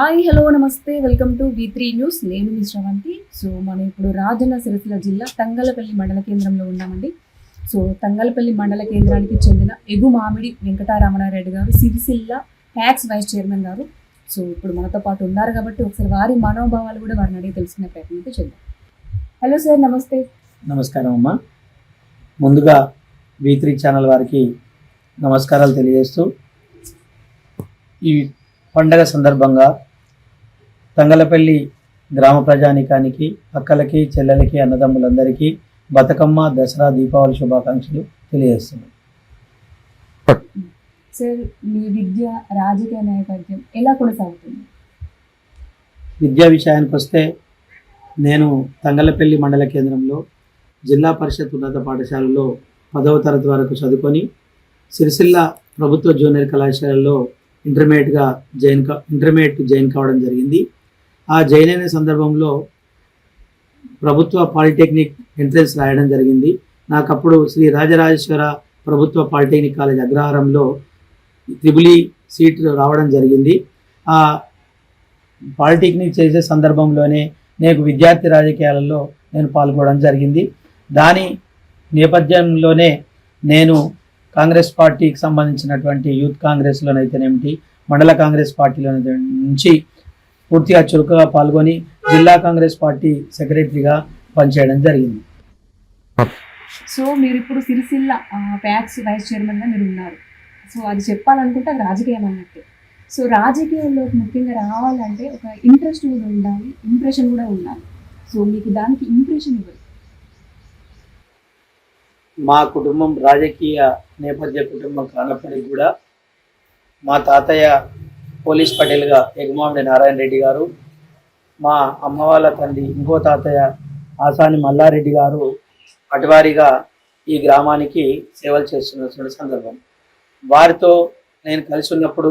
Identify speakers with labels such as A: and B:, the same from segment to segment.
A: Hi hello నమస్తే. Welcome to V three news నేను మీ శ్రవంతి. సో మనం ఇప్పుడు రాజన్న సిరిసిల్ల జిల్లా తంగలపల్లి మండల కేంద్రంలో ఉన్నామండి. సో తంగలపల్లి మండల కేంద్రానికి చెందిన ఎగు మామిడి వెంకటారమణారెడ్డి గారు సిరిసిల్ల ట్యాక్స్ వైస్ చైర్మన్ గారు. సో ఇప్పుడు మనతో పాటు ఉన్నారు కాబట్టి ఒకసారి వారి మనోభావాలు కూడా వారిని అడిగి తెలుసుకునే ప్రయత్నం అయితే చేద్దాం. హలో సార్ నమస్తే.
B: నమస్కారం అమ్మా. ముందుగా వి త్రీ ఛానల్ వారికి నమస్కారాలు తెలియజేస్తూ ఈ పండగ సందర్భంగా తంగలపల్లి గ్రామ ప్రజానికానికి అక్కలకి చెల్లెలకి అన్నదమ్ములందరికీ బతుకమ్మ దసరా దీపావళి శుభాకాంక్షలు తెలియజేస్తున్నాను
A: సార్ మీ విద్య రాజకీయ నేపథ్యం ఎలా కొనసాగుతుంది?
B: విద్యా విషయానికి వస్తే నేను తంగలపల్లి మండల కేంద్రంలో జిల్లా పరిషత్ ఉన్నత పాఠశాలలో పదవ తరగతి వరకు చదువుకొని సిరిసిల్ల ప్రభుత్వ జూనియర్ కళాశాలలో ఇంటర్మీడియట్గా జాయిన్ కా ఇంటర్మీడియట్ జాయిన్ కావడం జరిగింది. ఆ జాయిన్ సందర్భంలో ప్రభుత్వ పాలిటెక్నిక్ ఎంట్రన్స్ రాయడం జరిగింది. నాకు అప్పుడు శ్రీ రాజరాజేశ్వర ప్రభుత్వ పాలిటెక్నిక్ కాలేజ్ అగ్రహారంలో త్రిబులి సీట్ రావడం జరిగింది. ఆ పాలిటెక్నిక్ చేసే సందర్భంలోనే నేను విద్యార్థి రాజకీయాలలో నేను పాల్గొనడం జరిగింది. దాని నేపథ్యంలోనే నేను కాంగ్రెస్ పార్టీకి సంబంధించినటువంటి యూత్ కాంగ్రెస్లోనైతేనేమిటి మండల కాంగ్రెస్ పార్టీలో నుంచి పూర్తిగా చురుకుగా పాల్గొని జిల్లా కాంగ్రెస్ పార్టీ సెక్రటరీగా పనిచేయడం జరిగింది.
A: సో మీరు ఇప్పుడు సిరిసిల్ల ప్యాక్స్ వైస్ చైర్మన్గా మీరు ఉన్నారు సో అది చెప్పాలనుకుంటే అది రాజకీయం అన్నట్టు. సో రాజకీయాల్లో ముఖ్యంగా రావాలంటే ఒక ఇంట్రెస్ట్ కూడా ఉండాలి ఇంప్రెషన్ కూడా ఉండాలి. సో మీకు దానికి ఇంప్రెషన్ ఇవ్వదు
B: మా కుటుంబం రాజకీయ నేపథ్య కుటుంబం కానప్పటికీ కూడా మా తాతయ్య పోలీస్ పటేల్గా ఎగుమామిడి నారాయణ రెడ్డి గారు మా అమ్మ వాళ్ళ తండ్రి ఇంకో తాతయ్య ఆసాని మల్లారెడ్డి గారు అటువారిగా ఈ గ్రామానికి సేవలు చేస్తున్నటువంటి సందర్భం. వారితో నేను కలిసి ఉన్నప్పుడు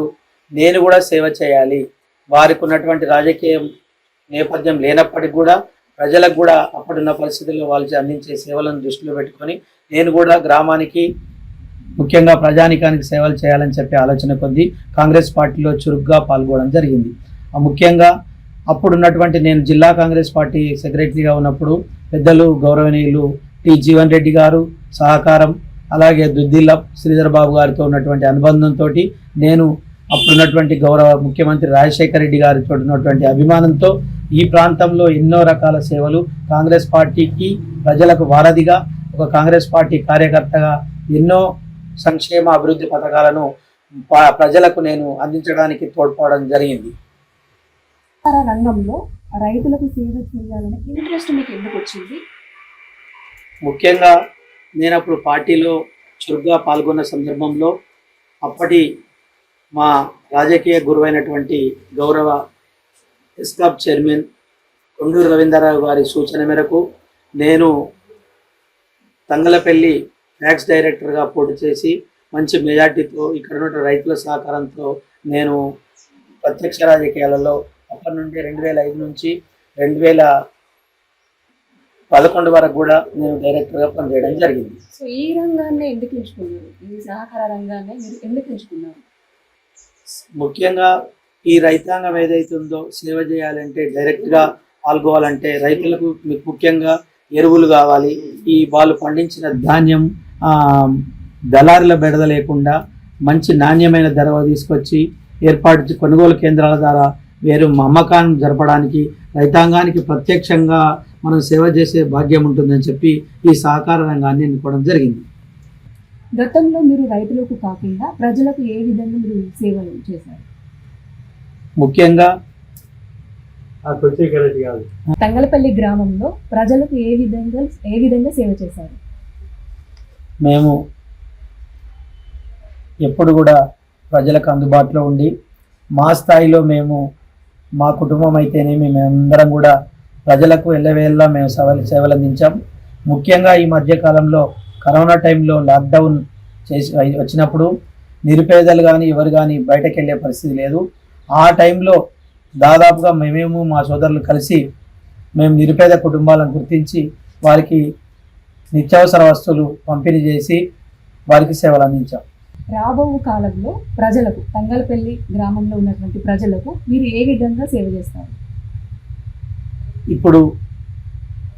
B: నేను కూడా సేవ చేయాలి. వారికి ఉన్నటువంటి రాజకీయ నేపథ్యం లేనప్పటికీ కూడా ప్రజలకు కూడా అప్పుడున్న పరిస్థితుల్లో వాళ్ళు అందించే సేవలను దృష్టిలో పెట్టుకొని నేను కూడా గ్రామానికి ముఖ్యంగా ప్రజానికానికి సేవలు చేయాలని చెప్పే ఆలోచన కొద్దీ కాంగ్రెస్ పార్టీలో చురుగ్గా పాల్గొనడం జరిగింది. ముఖ్యంగా అప్పుడున్నటువంటి నేను జిల్లా కాంగ్రెస్ పార్టీ సెక్రటరీగా ఉన్నప్పుడు పెద్దలు గౌరవనీయులు టి జీవన్ రెడ్డి గారు సహకారం అలాగే దుద్దిల్ల శ్రీధర్ బాబు గారితో ఉన్నటువంటి అనుబంధంతో నేను అప్పుడున్నటువంటి గౌరవ ముఖ్యమంత్రి రాజశేఖర రెడ్డి గారితో ఉన్నటువంటి అభిమానంతో ఈ ప్రాంతంలో ఎన్నో రకాల సేవలు కాంగ్రెస్ పార్టీకి ప్రజలకు వారధిగా ఒక కాంగ్రెస్ పార్టీ కార్యకర్తగా ఎన్నో సంక్షేమ అభివృద్ధి పథకాలను ప్రజలకు నేను అందించడానికి తోడ్పడడం జరిగింది.
A: రంగంలో రైతులకు సేవ చేయాలనే ఇంట్రెస్ట్ మీకు ఎందుకు వచ్చింది?
B: ముఖ్యంగా నేను అప్పుడు పార్టీలో చురుగ్గా పాల్గొన్న సందర్భంలో అప్పటి మా రాజకీయ గురువైనటువంటి గౌరవ ఎస్కాప్ చైర్మన్ కొండూరు రవీంద్రరావు గారి సూచన మేరకు నేను తంగలపల్లి ట్యాక్స్ డైరెక్టర్గా పోటీ చేసి మంచి మెజార్టీతో ఇక్కడ ఉన్న రైతుల సహకారంతో నేను ప్రత్యక్ష రాజకీయాలలో అప్పటి నుండి రెండు వేల ఐదు నుంచి రెండు వేల పదకొండు వరకు కూడా నేను డైరెక్టర్గా పనిచేయడం జరిగింది.
A: సో ఈ రంగాన్ని ఎందుకు ఎంచుకున్నారు? ఈ సహకార రంగాన్ని మీరు ఎందుకు ఎంచుకున్నారు?
B: ముఖ్యంగా ఈ రైతాంగం ఏదైతే ఉందో సేవ చేయాలంటే డైరెక్ట్గా పాల్గొవాలంటే రైతులకు మీకు ముఖ్యంగా ఎరువులు కావాలి ఈ వాళ్ళు పండించిన ధాన్యం దళారుల బెడద లేకుండా మంచి నాణ్యమైన ధర తీసుకొచ్చి ఏర్పాటు చే- కొనుగోలు కేంద్రాల ద్వారా వేరు అమ్మకాన్ని జరపడానికి రైతాంగానికి ప్రత్యక్షంగా మనం సేవ చేసే భాగ్యం ఉంటుందని చెప్పి ఈ సహకార రంగాన్ని ఎన్నుకోవడం జరిగింది.
A: గతంలో మీరు రైతులకు కాకుండా ప్రజలకు ఏ విధంగా మీరు సేవలు చేశారు?
B: ముఖ్యంగా
A: తంగలపల్లి గ్రామంలో ప్రజలకు ఏ విధంగా ఏ విధంగా సేవ చేశారు?
B: మేము ఎప్పుడు కూడా ప్రజలకు అందుబాటులో ఉండి మా స్థాయిలో మేము మా కుటుంబం అయితేనేమి మేమందరం కూడా ప్రజలకు ఎల్లవేళ్ళ మేము సేవలు సేవలు అందించాం. ముఖ్యంగా ఈ మధ్యకాలంలో కరోనా టైంలో లాక్డౌన్ చేసి వచ్చినప్పుడు నిరుపేదలు కానీ ఎవరు కానీ బయటకు వెళ్ళే పరిస్థితి లేదు. ఆ టైంలో దాదాపుగా మేమేమో మా సోదరులు కలిసి మేము నిరుపేద కుటుంబాలను గుర్తించి వారికి నిత్యావసర వస్తువులు పంపిణీ చేసి వారికి సేవలు అందించాం.
A: రాబో కాలంలో ప్రజలకు తంగలపల్లి గ్రామంలో ఉన్నటువంటి ప్రజలకు మీరు ఏ విధంగా సేవ చేస్తారు?
B: ఇప్పుడు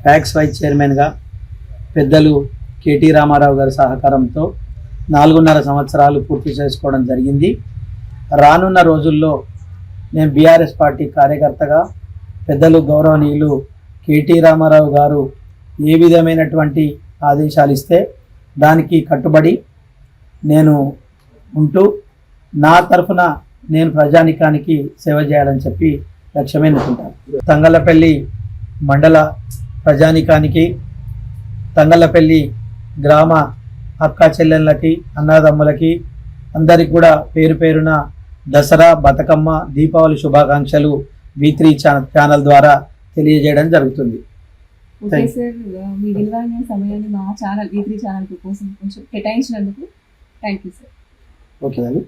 B: ట్యాక్స్ వైస్ చైర్మన్గా పెద్దలు కేటీ రామారావు గారి సహకారంతో నాలుగున్నర సంవత్సరాలు పూర్తి చేసుకోవడం జరిగింది. రానున్న రోజుల్లో నేను బీఆర్ఎస్ పార్టీ కార్యకర్తగా పెద్దలు గౌరవనీయులు కేటీ రామారావు గారు ఏ విధమైనటువంటి ఆదేశాలు ఇస్తే దానికి కట్టుబడి నేను ఉంటూ నా తరఫున నేను ప్రజానికానికి సేవ చేయాలని చెప్పి లక్ష్యమే అనుకుంటాను. తంగలపల్లి మండల ప్రజానికానికి తంగలపల్లి గ్రామ అక్క చెల్లెళ్ళకి అన్నదమ్ములకి అందరికి కూడా పేరు పేరున దసరా బతుకమ్మ దీపావళి శుభాకాంక్షలు వి త్రీ ఛానల్ ద్వారా తెలియజేయడం జరుగుతుంది.
A: ఓకే సార్ మీ విలువైన సమయాన్ని మా ఛానల్ ఈ త్రీ ఛానల్ కోసం కొంచెం కేటాయించినందుకు థ్యాంక్ యూ సార్
B: ఓకే అండి.